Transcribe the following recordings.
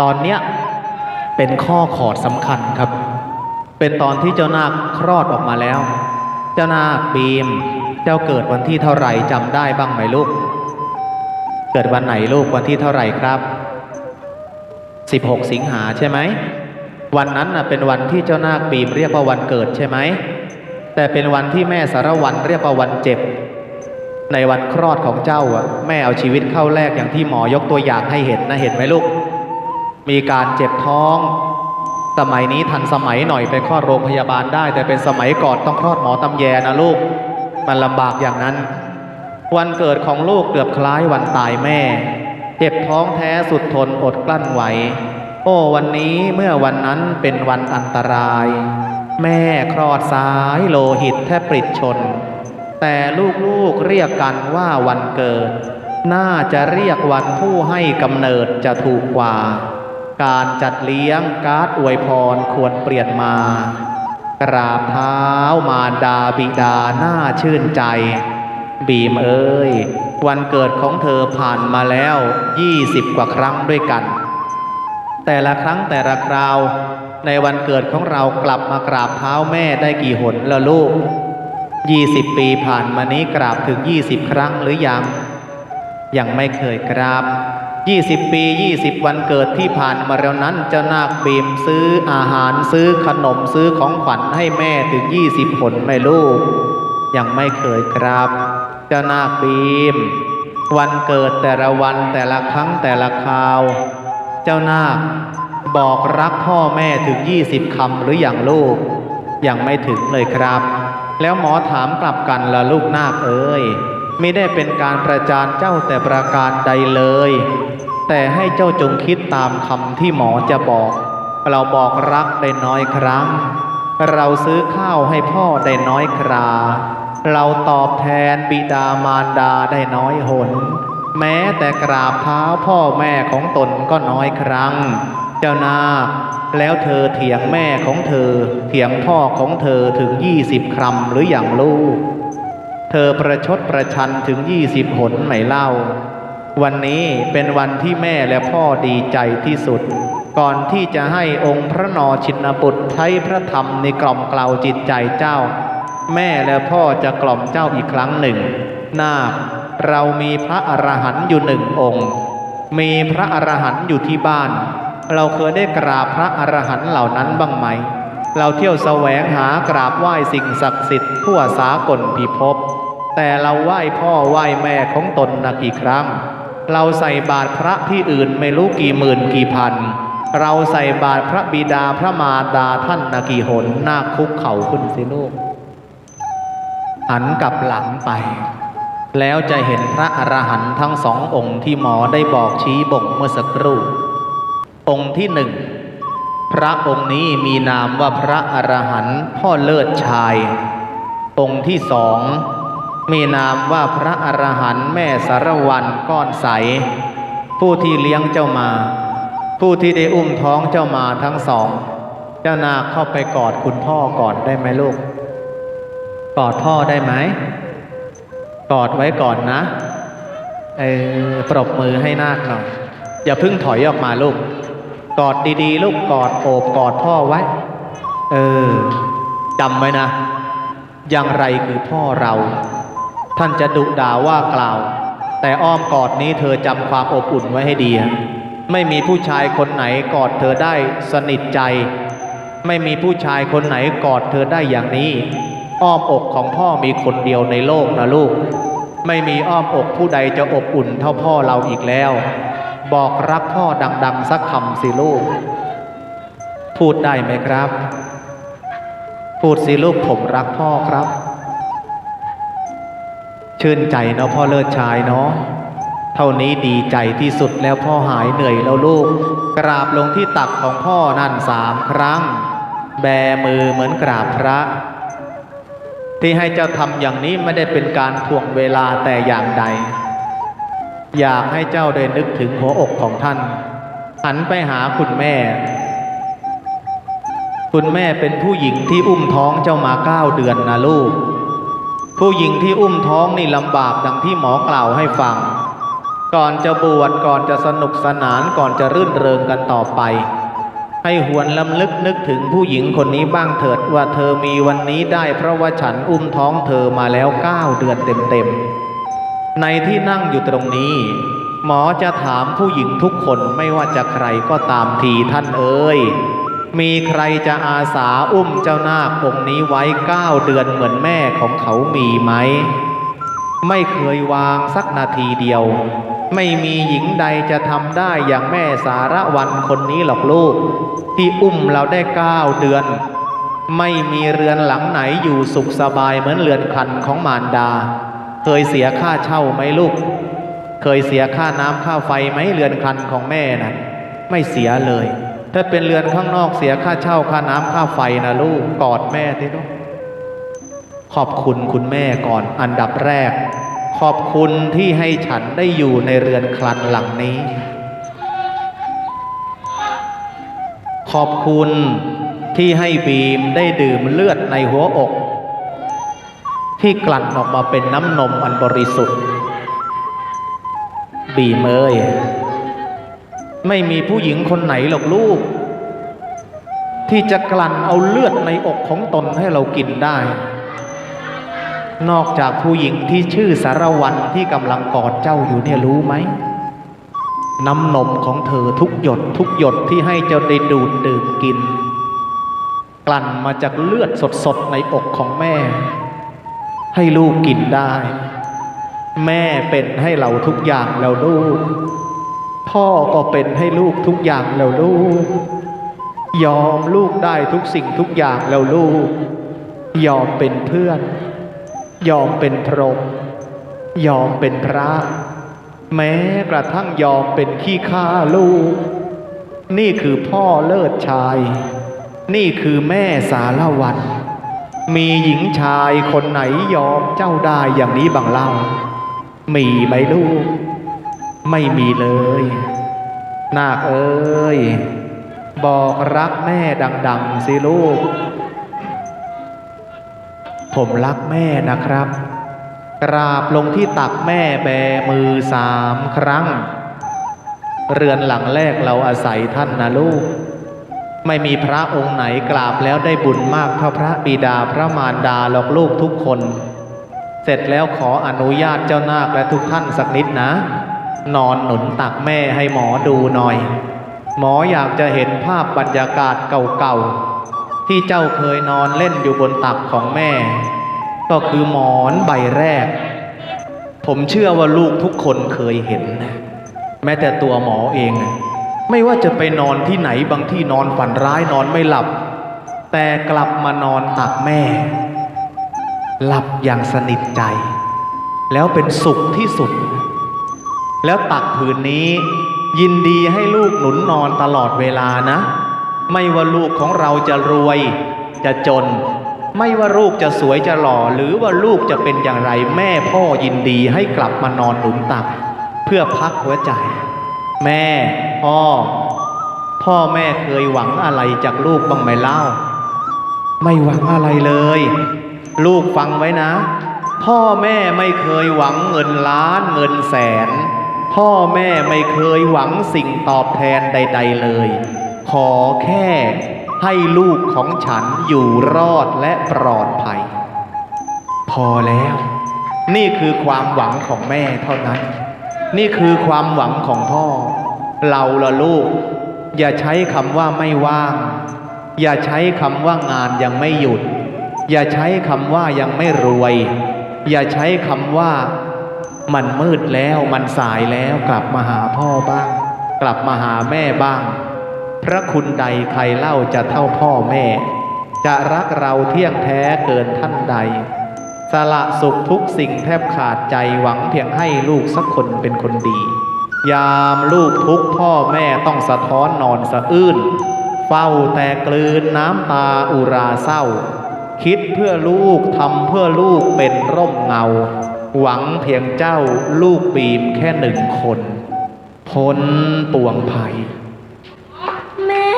ตอนเนี้ยเป็นข้อขอดสำคัญครับ เป็นตอนที่เจ้านาคคลอดออกมาแล้ว เจ้านาคบีม เจ้าเกิดวันที่เท่าไหร่จำได้บ้างไหมลูก เกิดวันไหนลูกวันที่เท่าไหร่ครับ 16 สิงหาใช่ไหม วันนั้นน่ะเป็นวันที่เจ้านาคบีมเรียกว่าวันเกิดใช่ไหม แต่เป็นวันที่แม่สารวันเรียกว่าวันเจ็บ ในวันคลอดของเจ้าอะแม่เอาชีวิตเข้าแลกอย่างที่หมอยกตัวอย่างให้เห็นนะเห็นไหมลูก มีการเจ็บท้อง สมัยนี้ทันสมัยหน่อยไปคลอดโรงพยาบาลได้ แต่เป็นสมัยก่อนต้องคลอดหมอตำแยนะลูก มันลำบากอย่างนั้น วันเกิดของลูกเกือบคล้ายวันตายแม่ เจ็บท้องแท้สุดทนอดกลั้นไหว โอ้วันนี้เมื่อวันนั้นเป็นวันอันตราย แม่คลอดสายโลหิตแทบปริดชน แต่ลูกๆเรียกกันว่าวันเกิดน่าจะเรียกวันผู้ให้กำเนิดจะถูกกว่า การจัดเลี้ยงการ์ดอวยพรควรเปลี่ยนมา กราบเท้ามารดาบิดาหน่าชื่นใจ บีมเอ้ย วันเกิดของเธอผ่านมาแล้ว 20 กว่าครั้งด้วยกัน แต่ละครั้งแต่ละคราว ในวันเกิดของเรากลับมากราบเท้าแม่ได้กี่หนล้วลูก 20 ปีผ่านมานี้กราบถึง 20 ครั้งหรือยัง ยังไม่เคยกราบ 20 ปี 20 วันเกิดที่ผ่านมาแล้วนั้นเจ้านาคบีมซื้ออาหารซื้อขนมซื้อของขวัญให้แม่ถึง 20 ผลไม่ลูก ยังไม่เคยกราบเจ้านาคบีม วันเกิดแต่ละวันแต่ละครั้งแต่ละคราว เจ้านาคบอกรักพ่อแม่ถึง 20คำหรืออย่างลูก ยังไม่ถึงเลยครับ แล้วหมอถามกลับกันละลูกนาคเอ้ย ไม่ได้เป็นการประจานเจ้าแต่ประการใดเลย แต่ให้เจ้าจงคิดตามคำที่หมอจะบอก เราบอกรักได้น้อยครั้ง เราซื้อข้าวให้พ่อได้น้อยครา เราตอบแทนบิดามารดาได้น้อยหน แม้แต่กราบเท้าพ่อแม่ของตนก็น้อยครั้ง เจ้านาแล้วเธอเถียงแม่ของเธอ เถียงพ่อของเธอถึงยี่สิบคำหรืออย่างลูก เธอประชดประชันถึงยี่สิบหนไหมเล่า วันนี้เป็นวันที่แม่และพ่อดีใจที่สุด ก่อนที่จะให้องค์พระนอชินบุตรใช้พระธรรมในกล่อมกล่าวจิตใจเจ้า แม่และพ่อจะกล่อมเจ้าอีกครั้งหนึ่ง นาคเรามีพระอรหันต์อยู่หนึ่งองค์ มีพระอรหันต์อยู่ที่บ้าน เราเคยได้กราบพระอรหันต์เหล่านั้นบ้างไหม เราเที่ยวแสวงหากราบไหว้สิ่งศักดิ์สิทธิ์ทั่วสากลพิภพ แต่เราไหว้พ่อไหว้แม่ของตนนะกี่ครั้ง เราใส่บาตรพระที่อื่นไม่รู้กี่หมื่นกี่พัน เราใส่บาตรพระบิดาพระมารดาท่านนะกี่หนหน้าคุกเข่าขึ้นสิลูกหันกลับหลังไป แล้วจะเห็นพระอรหันต์ทั้งสององค์ที่หมอได้บอกชี้บ่งเมื่อสักครู่ องค์ที่หนึ่งพระองค์นี้มีนามว่าพระอรหันต์พ่อเลิศชาย องค์ที่สอง มีนามว่าพระอรหันต์แม่สารวันก้อนใส ผู้ที่เลี้ยงเจ้ามา ผู้ที่ได้อุ้มท้องเจ้ามาทั้งสอง เจ้านาเข้าไปกอดคุณพ่อก่อนได้ไหมลูก กอดพ่อได้ไหม กอดไว้ก่อนนะเออปรบมือให้นาคหน่อยอย่าเพิ่งถอยออกมาลูก กอดดีๆ ลูกกอดโอบกอดพ่อไว้ เออจำไว้นะ อย่างไรคือพ่อเรา ท่านจะดุด่าว่ากล่าว แต่อ้อมกอดนี้เธอจำความอบอุ่นไว้ให้ดีอะไม่มีผู้ชายคนไหนกอดเธอได้สนิทใจ ไม่มีผู้ชายคนไหนกอดเธอได้อย่างนี้ อ้อมอกของพ่อมีคนเดียวในโลกนะลูก ไม่มีอ้อมอกผู้ใดจะอบอุ่นเท่าพ่อเราอีกแล้ว บอกรักพ่อดัง ๆ สักคำสิลูก พูดได้ไหมครับ พูดสิลูกผมรักพ่อครับ ชื่นใจเนาะพ่อเลิศชายเนาะเท่านี้ดีใจที่สุดแล้วพ่อหายเหนื่อยแล้วลูก กราบลงที่ตักของพ่อนั่นสามครั้ง แบมือเหมือนกราบพระ ที่ให้เจ้าทำอย่างนี้ไม่ได้เป็นการถ่วงเวลาแต่อย่างใด อยากให้เจ้าได้นึกถึงหัวอกของท่าน หันไปหาคุณแม่ คุณแม่เป็นผู้หญิงที่อุ้มท้องเจ้ามาเก้าเดือนนะลูก ผู้หญิงที่อุ้มท้องนี่ลำบากดังที่หมอกล่าวให้ฟัง ก่อนจะบวชก่อนจะสนุกสนานก่อนจะรื่นเริงกันต่อไป ให้หวนลำลึกนึกถึงผู้หญิงคนนี้บ้างเถิดว่าเธอมีวันนี้ได้เพราะว่าฉันอุ้มท้องเธอมาแล้วเก้าเดือนเต็มๆในที่นั่งอยู่ตรงนี้ หมอจะถามผู้หญิงทุกคนไม่ว่าจะใครก็ตามทีท่านเอ๋ย มีใครจะอาสาอุ้มเจ้านาคองค์นี้ไว้เก้าเดือนเหมือนแม่ของเขามีไหม ไม่เคยวางสักนาทีเดียว ไม่มีหญิงใดจะทำได้อย่างแม่สารวันคนนี้หรอกลูก ที่อุ้มเราได้เก้าเดือน ไม่มีเรือนหลังไหนอยู่สุขสบายเหมือนเรือนคันของมารดา เคยเสียค่าเช่าไหมลูก เคยเสียค่าน้ำค่าไฟไหมเรือนคันของแม่นะ่ะไม่เสียเลย ถ้าเป็นเรือนข้างนอกเสียค่าเช่าค่าน้ำค่าไฟนะลูกกอดแม่ทีลูกขอบคุณคุณแม่ก่อนอันดับแรก ขอบคุณที่ให้ฉันได้อยู่ในเรือนคลันหลังนี้ ขอบคุณที่ให้บีมได้ดื่มเลือดในหัวอก ที่กลั่นออกมาเป็นน้ำนมอันบริสุทธิ์ บีมเอ้ย ไม่มีผู้หญิงคนไหนหรอกลูก ที่จะกลั่นเอาเลือดในอกของตนให้เรากินได้ นอกจากผู้หญิงที่ชื่อสารวันที่กำลังกอดเจ้าอยู่เนี่ยรู้ไหมน้ำนมของเธอทุกหยดทุกหยดที่ให้เจ้าได้ดูดดื่มกิน กลั่นมาจากเลือดสดๆในอกของแม่ ให้ลูกกินได้ แม่เป็นให้เราทุกอย่างแล้วลูก พ่อก็เป็นให้ลูกทุกอย่างแล้วลูก ยอมลูกได้ทุกสิ่งทุกอย่างแล้วลูก ยอมเป็นเพื่อน ยอมเป็นพรหมยอมเป็นพระ แม้กระทั่งยอมเป็นขี้ข้าลูก นี่คือพ่อเลิศชาย นี่คือแม่สารวัน มีหญิงชายคนไหนยอมเจ้าได้อย่างนี้บังเล่า มีไหมลูก ไม่มีเลย นาคเอ้ย บอกรักแม่ดัง ๆ สิลูก ผมรักแม่นะครับ กราบลงที่ตักแม่แบมือสามครั้ง เรือนหลังแรกเราอาศัยท่านนะลูก ไม่มีพระองค์ไหนกราบแล้วได้บุญมากเท่าพระบิดาพระมารดาหรอกลูกทุกคน เสร็จแล้วขออนุญาตเจ้านาคและทุกท่านสักนิดนะ นอนหนุนตักแม่ให้หมอดูหน่อย หมออยากจะเห็นภาพบรรยากาศเก่าๆ ที่เจ้าเคยนอนเล่นอยู่บนตักของแม่ ก็คือหมอนใบแรก ผมเชื่อว่าลูกทุกคนเคยเห็นนะแม้แต่ตัวหมอเองนะไม่ว่าจะไปนอนที่ไหนบางที่นอนฝันร้ายนอนไม่หลับ แต่กลับมานอนตักแม่ หลับอย่างสนิทใจ แล้วเป็นสุขที่สุด แล้วตักผืนนี้ ยินดีให้ลูกหนุนนอนตลอดเวลานะ ไม่ว่าลูกของเราจะรวย จะจน ไม่ว่าลูกจะสวยจะหล่อ หรือว่าลูกจะเป็นอย่างไรแม่พ่อยินดีให้กลับมานอนหนุนตัก เพื่อพักหัวใจ แม่พ่อพ่อแม่เคยหวังอะไรจากลูกบ้างไหมเล่า ไม่หวังอะไรเลย ลูกฟังไว้นะ พ่อแม่ไม่เคยหวังเงินล้านเงินแสน พ่อแม่ไม่เคยหวังสิ่งตอบแทนใด ๆเลย ขอแค่ให้ลูกของฉันอยู่รอดและปลอดภัย พอแล้ว นี่คือความหวังของแม่เท่านั้น นี่คือความหวังของพ่อ เราละลูก อย่าใช้คำว่าไม่ว่าง อย่าใช้คำว่างานยังไม่หยุด อย่าใช้คำว่ายังไม่รวย อย่าใช้คำว่า มันมืดแล้วมันสายแล้วกลับมาหาพ่อบ้าง กลับมาหาแม่บ้าง พระคุณใดใครเล่าจะเท่าพ่อแม่ จะรักเราเที่ยงแท้เกินท่านใด สละสุขทุกสิ่งแทบขาดใจหวังเพียงให้ลูกสักคนเป็นคนดี ยามลูกทุกพ่อแม่ต้องสะท้อนนอนสะอื้นเฝ้าแต่กลืนน้ำตาอุราเศร้า คิดเพื่อลูกทำเพื่อลูกเป็นร่มเงา หวังเพียงเจ้าลูกบีมแค่หนึ่งคน พ้นปวงภัย แม่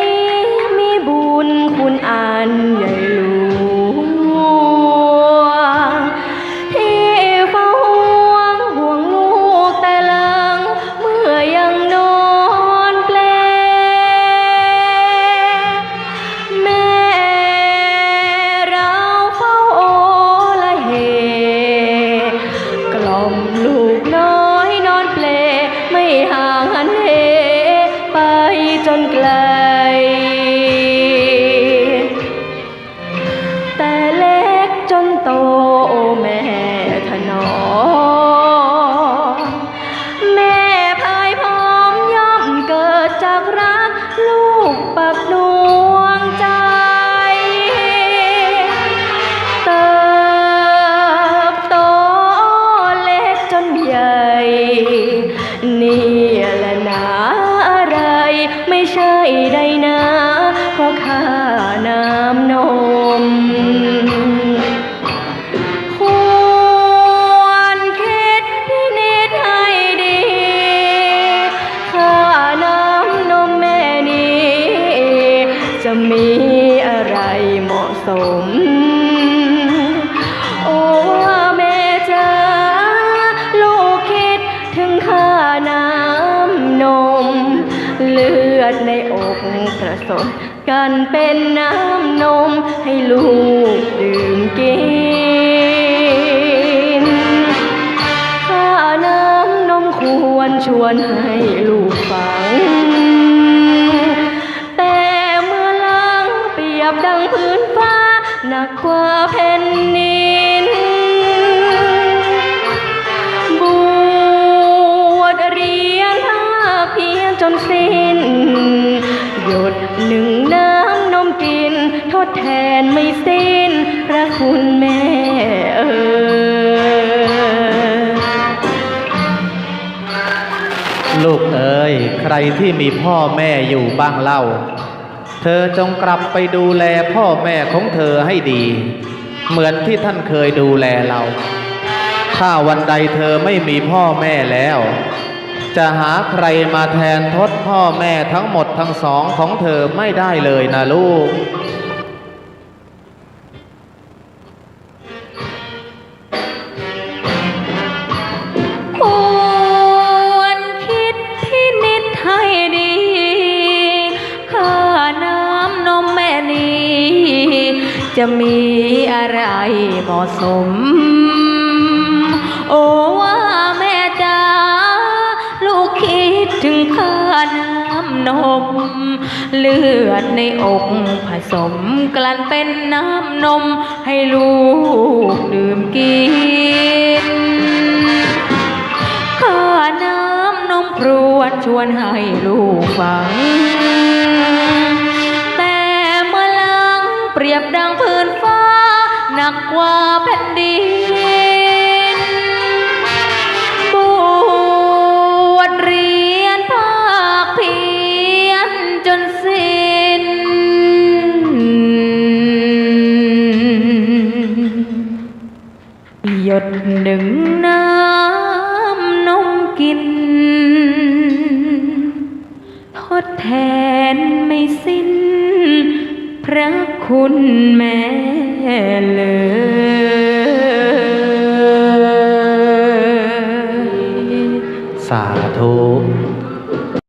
นี้มีบุญคุณอันใหญ่ นี่และนาอะไร ไม่ใช่ใดนะ เพราะข้าน้ำนม สมกันเป็นน้ำนมให้ลูกดื่มกินค่าน้ำนมควรชวนให้ลูกฟัง แต่เมื่อลังเปียบดังพื้นฟ้าหนักกว่าแผ่นดินบวชเรียนภาคเพียรจนสิ้น หยดหนึ่งน้ำนมกิน ทดแทนไม่สิ้น พระคุณแม่เอ่ยลูกเอ๋ยใครที่มีพ่อแม่อยู่บ้างเล่า เธอจงกลับไปดูแลพ่อแม่ของเธอให้ดี เหมือนที่ท่านเคยดูแลเรา ถ้าวันใดเธอไม่มีพ่อแม่แล้ว จะหาใครมาแทนทดพ่อแม่ทั้งหมดทั้งสองของเธอไม่ได้เลยนะลูก ควรคิดพินิจให้ดี ค่าน้ำนมแม่นี้ จะมีอะไรเหมาะสม โอ้ นม เลือดในอกผสมกลั่นเป็นน้ำนมให้ลูกดื่มกินข้าน้ำนมพรวดชวนให้ลูกฟัง แต่เมื่อลังเปรียบดังพื้นฟ้า หนักกว่าแผ่ ด